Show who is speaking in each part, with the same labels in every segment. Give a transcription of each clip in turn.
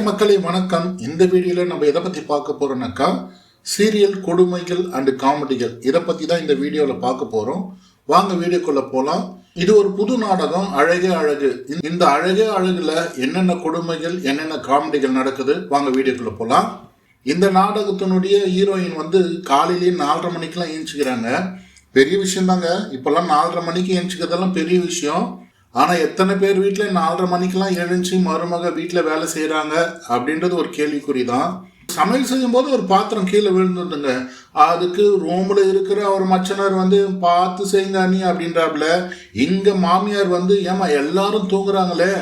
Speaker 1: Hi மக்களே வணக்கம். இந்த வீடியோவில் நம்ம எதை பற்றி பார்க்க போகிறோம்னாக்கா சீரியல் கொடுமைகள் அண்டு காமெடிகள். இதை பற்றி தான் இந்த வீடியோவில் பார்க்க போகிறோம் வாங்க வீடியோக்குள்ளே போகலாம் இது ஒரு புது நாடகம் அழகே அழகு. இந்த- அழகே அழகுல என்னென்ன கொடுமைகள் என்னென்ன காமெடிகள் நடக்குது? வாங்க வீடியோக்குள்ளே போகலாம் இந்த நாடகத்தினுடைய ஹீரோயின் வந்து காலையிலேயே நாலரை மணிக்கெலாம் ஏஞ்சிக்கிறாங்க. பெரிய விஷயம் தாங்க. இப்போல்லாம் நாலரை மணிக்கு ஏஞ்சிக்கிறதெல்லாம் பெரிய விஷயம். ஆனால் எத்தனை பேர் வீட்டில் நாலரை மணிக்கெல்லாம் எழுந்துச்சு மருமக வீட்டில் வேலை செய்கிறாங்க அப்படின்றது ஒரு கேள்விக்குறி தான் சமையல் செய்யும்போது ஒரு பாத்திரம் கீழே விழுந்துருந்துங்க அதுக்கு ரூமில் இருக்கிற ஒரு மச்சனர் வந்து பார்த்து செய்யுங்க அண்ணி அப்படின்றாப்புல. இங்கே மாமியார் வந்து ஏமா எல்லாரும் தூங்குறாங்களே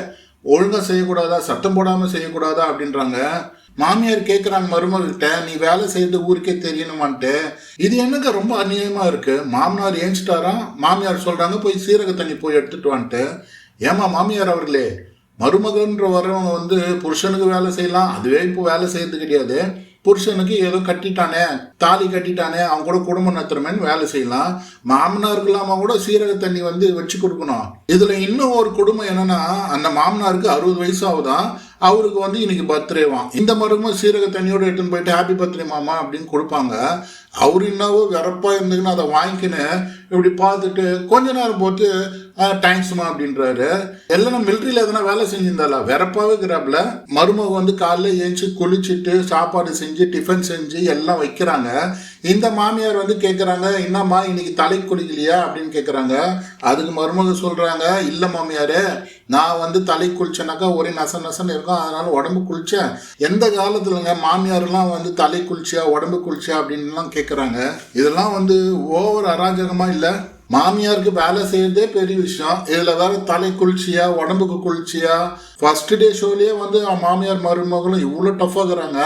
Speaker 1: ஒழுங்காக செய்யக்கூடாதா? சத்தம் போடாமல் செய்யக்கூடாதா? அப்படின்றாங்க. மாமியார் கேட்குறாங்க மருமகிட்ட நீ வேலை செய்யறது ஊருக்கே தெரியணுமான்ட்டு. இது என்னங்க ரொம்ப அநியாயமா இருக்கு? மாமனார் ஏஞ்சிட்டாராம் மாமியார் சொல்றாங்க போய் சீரக தண்ணி போய் எடுத்துட்டு வந்துட்டு ஏமா மாமியார் அவர்களே மருமகன்ற வரவங்க வந்து புருஷனுக்கு வேலை செய்யலாம் அதுவே இப்போ வேலை செய்யறது கிடையாது. புருஷனுக்கு ஏதோ கட்டிட்டானே தாலி கட்டிட்டானே அவங்க கூட குடும்பம் நடத்துறமேன்னு வேலை செய்யலாம். மாமனாருக்கு இல்லாமல் கூட சீரக தண்ணி வந்து வச்சு கொடுக்கணும். இதுல இன்னும் ஒரு குடும்பம் என்னன்னா அந்த மாமனாருக்கு அறுபது வயசு ஆகுதான். அவருக்கு வந்து இன்னைக்கு பர்த்டேவான் இந்த மருமக சீரக தண்ணியோடு எடுத்துன்னு போயிட்டு ஹாப்பி பர்த்டே மாமா அப்படின்னு கொடுப்பாங்க. அவர் என்னவோ வெறப்பாக இருந்துக்குன்னு அதை வாங்கிக்கின்னு இப்படி பார்த்துட்டு கொஞ்ச நேரம் போட்டு தேங்க்ஸ்மா அப்படின்றாரு. எல்லாம் மிலிட்ரியில் எதனா வேலை செஞ்சிருந்தால? வெறப்பாகவே இருக்கிறாப்புல. மருமக வந்து காலைல ஏஞ்சி குளிச்சுட்டு சாப்பாடு செஞ்சு டிஃபன் செஞ்சு எல்லாம் வைக்கிறாங்க. இந்த மாமியார் வந்து கேட்குறாங்க என்னம்மா இன்னைக்கு தலை குளிக்கலையா? அப்படின்னு கேட்குறாங்க அதுக்கு மருமக சொல்கிறாங்க இல்லை மாமியார் நான் வந்து தலை குளிச்சேனாக்கா ஒரே நச நசன்னு இருக்கும். அதனால உடம்பு குளிச்சேன். எந்த காலத்துலங்க மாமியார்லாம் வந்து தலை குளிச்சியா உடம்பு குளிச்சியா அப்படின்லாம் கேட்குறாங்க இதெல்லாம் வந்து ஓவர் அராஜகமாக இல்லை. மாமியாருக்கு வேலை செய்யறதே பெரிய விஷயம். இதுல வேற தலை குளிர்ச்சியா உடம்புக்கு குளிர்ச்சியா. ஃபர்ஸ்ட் டே ஷோலயே வந்து மாமியார் மருமகளும் இவ்வளோ டஃபாகிறாங்க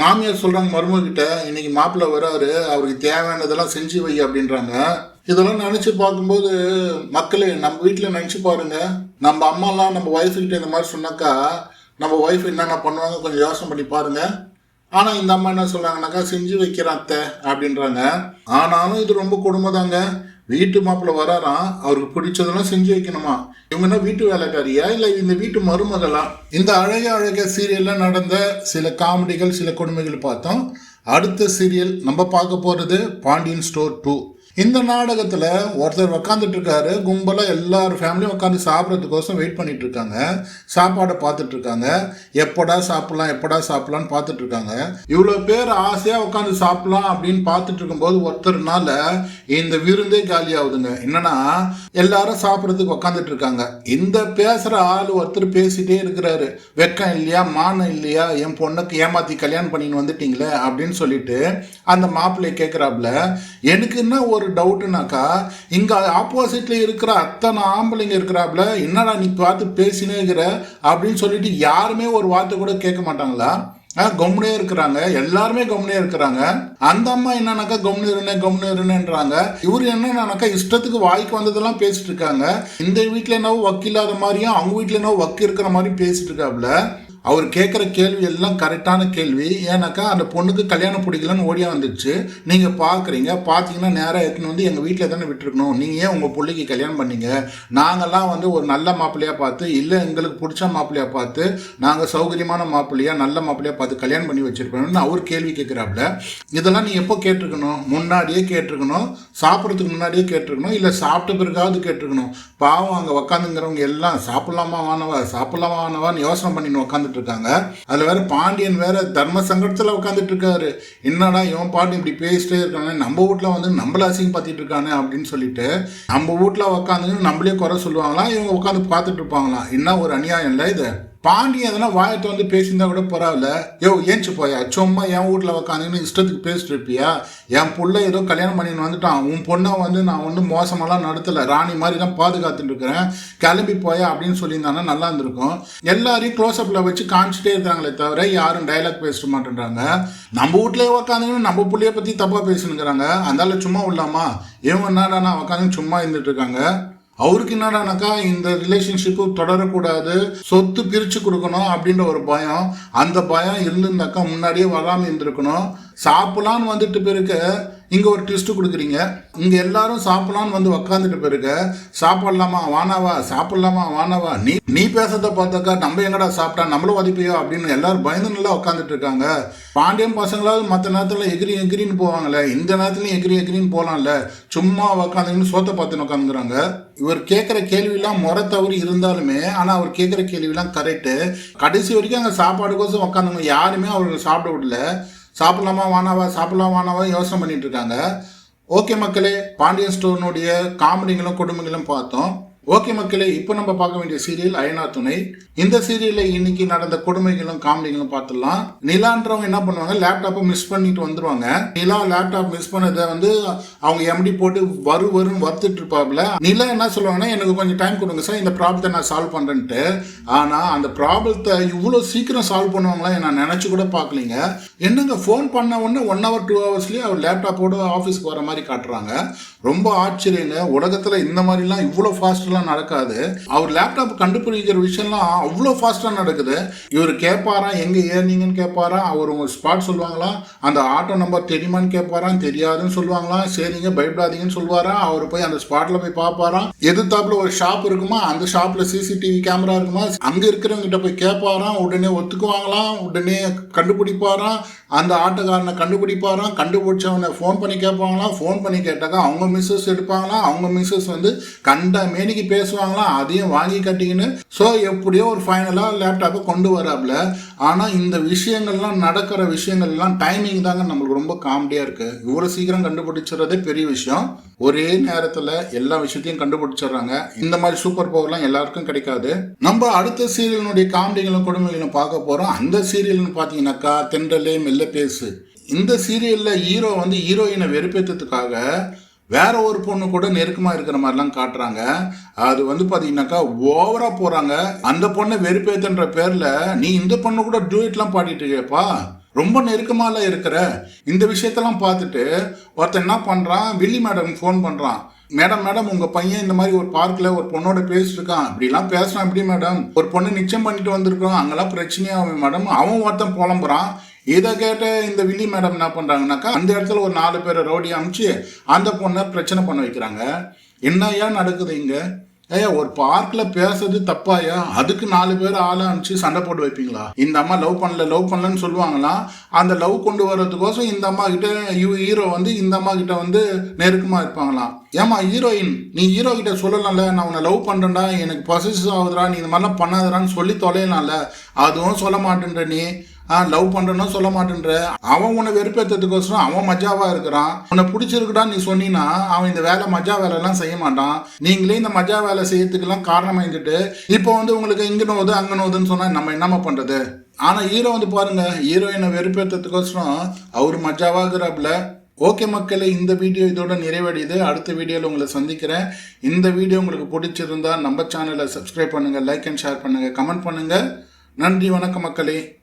Speaker 1: மாமியார் சொல்றாங்க மருமகிட்ட இன்னைக்கு மாப்பிள்ளை வராரு. அவருக்கு தேவையானதெல்லாம் செஞ்சு வை அப்படின்றாங்க. இதெல்லாம் நினச்சி பார்க்கும்போது மக்களே நம்ம வீட்டில் நினச்சி பாருங்க. நம்ம அம்மாலாம் நம்ம ஒய்ஃபுக்கிட்ட இந்த மாதிரி சொன்னாக்கா நம்ம ஒய்ஃப் என்னென்ன பண்ணுவாங்க கொஞ்சம் யோசனை பண்ணி பாருங்கள் ஆனால் இந்த அம்மா என்ன சொல்கிறாங்கனாக்கா செஞ்சு வைக்கிற அத்தை அப்படின்றாங்க. ஆனாலும் இது ரொம்ப கொடுமை தாங்க வீட்டு மாப்பிள்ளை வராராம் அவருக்கு பிடிச்சதெல்லாம் செஞ்சு வைக்கணுமா? இவங்க என்ன வீட்டு வேலைக்காரியா? இல்லை இந்த வீட்டு மருமகளா? இந்த அழக அழக சீரியலில் நடந்த சில காமெடிகள் சில கொடுமைகள் பார்த்தோம். அடுத்த சீரியல் நம்ம பார்க்க போகிறது பாண்டியன் ஸ்டோர் டூ. இந்த நாடகத்தில் ஒருத்தர் உக்காந்துட்டு இருக்காரு கும்பலாக எல்லார் ஃபேமிலியும் உட்காந்து சாப்பிட்றதுக்கோசம் வெயிட் பண்ணிட்டு இருக்காங்க சாப்பாடை பார்த்துட்டு இருக்காங்க எப்படா சாப்பிட்லாம் எப்படா சாப்பிடலாம்னு பார்த்துட்டு இருக்காங்க இவ்வளோ பேர் ஆசையாக உட்காந்து சாப்பிட்லாம் அப்படின்னு பார்த்துட்டு இருக்கும்போது ஒருத்தர்னால இந்த விருந்தே காலி ஆகுதுங்க. என்னன்னா எல்லாரும் சாப்பிட்றதுக்கு உக்காந்துட்டு இருக்காங்க இந்த பேசுகிற ஆள் ஒருத்தர் பேசிட்டே இருக்கிறாரு. வெக்கம் இல்லையா மானம் இல்லையா என் பொண்ணுக்கு ஏமாத்தி கல்யாணம் பண்ணின்னு வந்துட்டீங்களே அப்படின்னு சொல்லிட்டு அந்த மாப்பிள்ளைய கேட்குறாப்புல எனக்கு என்ன ஒரு டவுட்டுனாக்கா இங்கே ஆப்போசிட்ல இருக்கிற அத்தனை ஆம்பளைங்க இருக்கிறாப்புல என்னடா நீ பார்த்து பேசினே இருக்கிற? அப்படின்னு சொல்லிட்டு யாருமே ஒரு வார்த்தை கூட கேட்க மாட்டாங்களா? கம்முனே இருக்கிறாங்க. எல்லாருமே கம்முனே இருக்கிறாங்க. அந்த அம்மா என்னன்னாக்கா கம்னு இருனே இவர் என்னன்னாக்கா இஷ்டத்துக்கு வாய்க்கு வந்ததெல்லாம் பேசிட்டு இருக்காங்க. இந்த வீட்டில் என்னவோ வக்கில்லாத மாதிரியும் அவங்க வீட்டில் என்னவோ வக்கு இருக்கிற மாதிரி பேசிட்டு இருக்காப்புல. அவர் கேட்குற கேள்வி எல்லாம் கரெக்டான கேள்வி. ஏன்னாக்கா அந்த பொண்ணுக்கு கல்யாணம் பிடிக்கலன்னு ஓடியா வந்துடுச்சு நீங்கள் பார்க்குறீங்க பார்த்தீங்கன்னா நேராக எடுத்துன்னு வந்து எங்கள் வீட்டில் தானே விட்டுருக்கணும். நீங்கள் ஏன் உங்கள் பிள்ளைக்கு கல்யாணம் பண்ணீங்க? நாங்கள்லாம் வந்து ஒரு நல்ல மாப்பிள்ளையாக பார்த்து இல்லை எங்களுக்கு பிடிச்ச மாப்பிள்ளையாக பார்த்து நாங்கள் சௌகரியமான மாப்பிள்ளையாக நல்ல மாப்பிள்ளையாக பார்த்து கல்யாணம் பண்ணி வச்சிருப்போம்னு அவர் கேள்வி கேட்குறாப்புல இதெல்லாம் நீ எப்போ கேட்டிருக்கணும்? முன்னாடியே கேட்டிருக்கணும்? சாப்பிட்றதுக்கு முன்னாடியே கேட்டிருக்கணும்? இல்லை சாப்பிட்ட பிறகாவது கேட்டிருக்கணும்? பாவம் அங்கே உக்காந்துங்கிறவங்க எல்லாம் சாப்பிட்லாமா வானவா சாப்பிட்லாமா வானவான்னு யோசனை பண்ணின்னு உட்காந்துட்டு இருக்காங்க அதில் வேற பாண்டியன் வேற தர்ம சங்கடத்தில் உட்காந்துட்டு இருக்காரு என்னடா இவன் பாட்டு இப்படி பேசிட்டே இருக்கானே? நம்ம வீட்டில் வந்து நம்மள அசிங்க பார்த்துட்டு இருக்கானே அப்படின்னு சொல்லிட்டு நம்ம வீட்டில் உட்காந்து நம்மளே குறை சொல்லுவாங்களா? இவங்க உட்காந்து பார்த்துட்டு இருப்பாங்களா? என்ன ஒரு அநியாயம் இல்லை இது? பாண்டி எதனா வாயத்தை வந்து பேசியிருந்தா கூட பரவாயில்ல. யோ ஏஞ்சி போயா? சும்மா என் வீட்டில் உக்காந்துன்னு இஷ்டத்துக்கு பேசிட்டு இருப்பியா? என் பிள்ளை ஏதோ கல்யாணம் பண்ணின்னு வந்துட்டான். உன் பொண்ணை வந்து நான் ஒன்றும் மோசமெல்லாம் நடத்தலை. ராணி மாதிரி தான் பாதுகாத்துட்டு இருக்கிறேன். கிளம்பி போயா அப்படின்னு சொல்லியிருந்தாங்கன்னா நல்லா இருந்திருக்கும். எல்லாரையும் க்ளோஸ்அப்பில் வச்சு காமிச்சிட்டே இருக்காங்களே தவிர யாரும் டைலாக் பேச மாட்டேன்றாங்க. நம்ம வீட்லேயே உக்காந்துன்னு நம்ம பிள்ளைய பற்றி தப்பாக பேசணுங்கிறாங்க அதனால சும்மா விடலாமா இவங்க என்னடா உட்காந்து சும்மா இருந்துட்டு இருக்காங்க. அவருக்கு என்னடானாக்கா இந்த ரிலேஷன்ஷிப்பு தொடரக்கூடாது சொத்து பிரித்து கொடுக்கணும் அப்படின்ற ஒரு பயம். அந்த பயம் இருந்திருந்தாக்கா முன்னாடியே வராமல் இருந்திருக்கணும். சாப்பிடலான்னு வந்துட்டு பிறகு இங்கே ஒரு ட்விஸ்ட்டு கொடுக்குறீங்க. இங்கே எல்லாரும் சாப்பிடலான்னு வந்து உக்காந்துட்டு பிறகு சாப்பிட்லாமா வானாவா சாப்பிட்லாமா வானாவா நீ நீ பேசுறத பார்த்தாக்கா நம்ம எங்கடா சாப்பிட்டா? நம்மளும் வதிப்பியோ? அப்படின்னு எல்லாரும் பயந்து நல்லா உட்காந்துட்டு இருக்காங்க. பாண்டியன் பசங்களாவது மற்ற நேரத்தில் எகிரி எகிரின்னு போவாங்களே. இந்த நேரத்துலையும் எகிரி எகிரின்னு போகலாம்ல சும்மா உக்காந்துன்னு சோத்தை பார்த்துன்னு உட்காந்துக்கிறாங்க இவர் கேட்குற கேள்வியெல்லாம் முறை தவறி இருந்தாலுமே ஆனால் அவர் கேட்குற கேள்வியெல்லாம் கரெக்டு கடைசி வரைக்கும் அங்கே சாப்பாடுக்கோசம் உட்காந்துங்க யாருமே அவருக்கு சாப்பிட விடல. சாப்பிடலாமா வானாவா சாப்பிடலாம் வானாவா யோசனை பண்ணிட்டு இருக்காங்க. ஓகே மக்களே பாண்டியன் ஸ்டோனுடைய காமெடிங்களும் கொடுமைகளும் பார்த்தோம். ஓகே மக்களே இப்போ நம்ம பார்க்க வேண்டிய சீரியல் அயனா துணை. இந்த சீரியல்ல இன்னைக்கு நடந்த கொடுமைகளும் காமெடிகளும் பார்த்துடலாம். நிலான்றவங்க என்ன பண்ணுவாங்க லேப்டாப்பை மிஸ் பண்ணிட்டு வந்துருவாங்க. நிலா லேப்டாப் மிஸ் பண்ணதை வந்து அவங்க எம்டி போட்டு வரு வருன்னு வறுத்துட்டு இருப்பாப்ல. நிலா என்ன சொல்லுவாங்கன்னா எனக்கு கொஞ்சம் டைம் கொடுங்க சார் இந்த ப்ராப்ளத்தை நான் சால்வ் பண்ணுறேன்ட்டு ஆனால் அந்த ப்ராப்ளத்தை இவ்வளோ சீக்கிரம் சால்வ் பண்ணுவாங்களா நான் நினச்சி கூட பார்க்கலீங்க. என்னங்க ஃபோன் பண்ண உடனே ஒன் ஹவர் டூ ஹவர்ஸ்லேயே அவர் லேப்டாப்போட ஆஃபீஸ்க்கு வர மாதிரி காட்டுறாங்க. ரொம்ப ஆச்சரியங்க. உலகத்தில் இந்த மாதிரிலாம் இவ்வளோ ஃபாஸ்ட்லாம் நடக்காது. அவர் லேப்டாப் கண்டுபிடிக்கிற விஷயம்லாம் அவ்வளோ ஃபாஸ்ட்டாக நடக்குது. இவர் கேட்பாரா எங்கே ஏறினீங்கன்னு கேட்பாரா அவர் உங்கள் ஸ்பாட் சொல்லுவாங்களாம் அந்த ஆட்டோ நம்பர் தெரியுமான்னு கேட்பாரா தெரியாதுன்னு சொல்லுவாங்களாம் சரிங்க பயப்படாதீங்கன்னு சொல்லுவாரா? அவர் போய் அந்த ஸ்பாட்டில் போய் பார்ப்பாரா? எதிர்த்தாப்புல ஒரு ஷாப் இருக்குமா? அந்த ஷாப்பில் சிசிடிவி கேமரா இருக்குமா? அங்கே இருக்கிறவங்க கிட்ட போய் கேட்பாராம் உடனே ஒத்துக்குவாங்களாம் உடனே கண்டுபிடிப்பாராம் அந்த ஆட்டோக்காரனை கண்டுபிடிப்பாராம் கண்டுபிடிச்சவனை ஃபோன் பண்ணி கேட்பாங்களாம் ஃபோன் பண்ணி கேட்டாக்கா அவங்க மிஸ்ஸஸ் எடுப்பாங்களாம் அவங்க மிஸ்ஸஸ் வந்து கண்ட மேனிக்கு பேசுவாங்களாம் அதையும் வாங்கி கட்டிக்கின்னு ஸோ எப்படியோ ஒரு ஃபைனலாக லேப்டாப்பை கொண்டு வராப்புல ஆனால் இந்த விஷயங்கள்லாம் நடக்கிற விஷயங்கள்லாம் டைமிங் தாங்க நம்மளுக்கு ரொம்ப காமெடியாக இருக்குது இவ்வளோ சீக்கிரம் கண்டுபிடிச்சிடறதே பெரிய விஷயம். ஒரே நேரத்தில் எல்லா விஷயத்தையும் கண்டுபிடிச்சிடுறாங்க. இந்த மாதிரி சூப்பர் பவர்லாம் எல்லாருக்கும் கிடைக்காது. நம்ம அடுத்த சீரியலினுடைய காமெடிகளும் கொடுமைகளும் பார்க்க போகிறோம் அந்த சீரியல்னு பார்த்தீங்கன்னாக்கா தென்றலே மெல்ல பேசு. இந்த சீரியலில் ஹீரோ வந்து ஹீரோயினை வெறுப்பேற்றதுக்காக வேற ஒரு பொண்ணு கூட நெருக்கமாக இருக்கிற மாதிரிலாம் காட்டுறாங்க. அது வந்து பார்த்தீங்கன்னாக்கா ஓவராக போகிறாங்க அந்த பொண்ணை வெறுப்பேத்துன்ற பேரில் நீ இந்த பொண்ணு கூட டூயட்லாம் பாடிட்டு இருக்கியப்பா. ரொம்ப நெருக்கமால இருக்கிற. இந்த விஷயத்தெல்லாம் பார்த்துட்டு ஒருத்தன் என்ன பண்ணுறான் வில்லி மேடம் ஃபோன் பண்ணுறான் மேடம் மேடம் உங்க பையன் இந்த மாதிரி ஒரு பார்க்ல ஒரு பொண்ணோட பேசிட்டு இருக்கான். இப்படிலாம் பேசுறான் எப்படி மேடம்? ஒரு பொண்ணு நிச்சயம் பண்ணிட்டு வந்திருக்கோம் அங்கெல்லாம் பிரச்சனையாகும் மேடம். அவன் ஒருத்தன் புலம்புறான். இதை கேட்ட இந்த வில்லி மேடம் என்ன பண்றாங்கனாக்கா அந்த இடத்துல ஒரு நாலு பேரை ரவுடி அனுப்பிச்சு அந்த பொண்ணை பிரச்சனை பண்ண வைக்கிறாங்க. என்ன ஏன் நடக்குது இங்க? ஏயா ஒரு பார்க்ல பேசுறது தப்பாயா? அதுக்கு நாலு பேர் ஆளை அனுப்பிச்சு சண்டை போட்டு வைப்பீங்களா? இந்த அம்மா லவ் பண்ணல லவ் பண்ணலன்னு சொல்லுவாங்களாம் அந்த லவ் கொண்டு வர்றதுக்கோசம் இந்த அம்மா கிட்ட ஹீரோ வந்து இந்த அம்மா கிட்ட வந்து நெருக்கமா இருப்பாங்களாம் ஏமா ஹீரோயின் நீ ஹீரோ கிட்ட சொல்லலாம்ல நான் உன்னை லவ் பண்றேன்டா எனக்கு பசிஸ் ஆகுதுடா நீ இந்த மாதிரிலாம் பண்ணாதடான்னு சொல்லி தொலையலாம்ல. அதுவும் சொல்ல மாட்டேன்ற நீ. ஆ லவ் பண்ணுறனும் சொல்ல மாட்டேன்ற. அவன் உன்னை வெறுப்பேற்றதுக்கோசரம் அவன் மஜாவாக இருக்கிறான். உன்னை பிடிச்சிருக்குடான்னு நீ சொன்னீன்னா அவன் இந்த வேலை மஜா வேலைலாம் செய்ய மாட்டான். நீங்களே இந்த மஜா வேலை செய்யறதுக்கெல்லாம் காரணம் இருந்துட்டு இப்போ வந்து உங்களுக்கு இங்கே நோது அங்கே நோதுன்னு சொன்னால் நம்ம என்னம்மா பண்ணுறது ஆனால் ஹீரோ வந்து பாருங்க ஹீரோயினை வெறுப்பேற்றதுக்கோசரம் அவர் மஜாவாகிறாப்புல ஓகே மக்களே இந்த வீடியோ இதோட நிறைவடையுது. அடுத்த வீடியோவில் உங்களை சந்திக்கிறேன். இந்த வீடியோ உங்களுக்கு பிடிச்சிருந்தா நம்ம சேனலை சப்ஸ்கிரைப் பண்ணுங்கள் லைக் அண்ட் ஷேர் பண்ணுங்கள் கமெண்ட் பண்ணுங்கள் நன்றி வணக்கம் மக்களே.